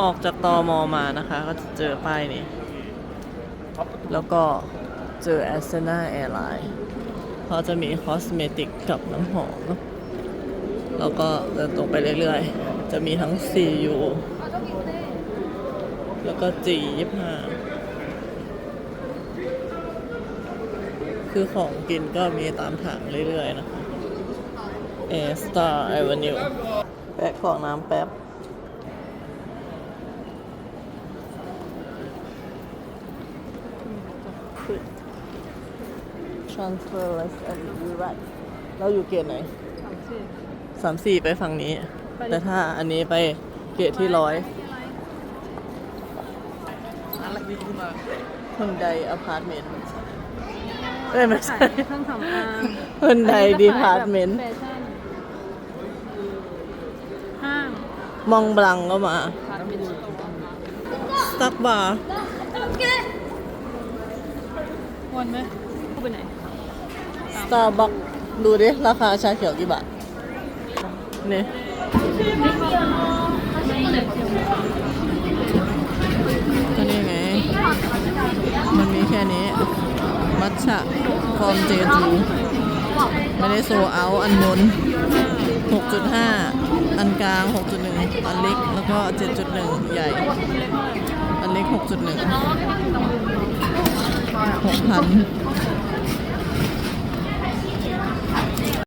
ออกจากตอมอมานะคะ ก็จะเจอป้ายนี้ แล้วก็เจอ a s t a n a Airline เขาจะมีคอสเมติกกับน้ำหอมแล้วก็เดินตรงไปเรื่อยๆ จะมีทั้ง CU แล้วก็ G25 คือของกินก็มีตามทางเรื่อยๆนะคะ A Star Avenue แปะของน้ำแป๊บ transferless and right เราอยู่เกตไหนสามสี่ไปฝั่งนี้ แต่ถ้าอันนี้ไปเกตที่ร้อยคนใดอพาร์ตเมนต์เอ้ยไม่ใช่เครื่องสำอางคนใดดีพาร์ตเมนต์แฟชั่นห้างมองบลังก็มาพาร์ทเมนต์สตักบาร์ วนไหมไปไหนสตาร์บัคดูดิ ราคาชาเขียวกี่บาทเนี่ยก็นี่ไง มันมีแค่นี้ มัทฉะฟอร์มเจจู ไม่ได้โซเอาอันบน 6.5 อันกลาง 6.1 อันเล็ก แล้วก็ 7.1 ใหญ่ อันเล็ก 6.1嗯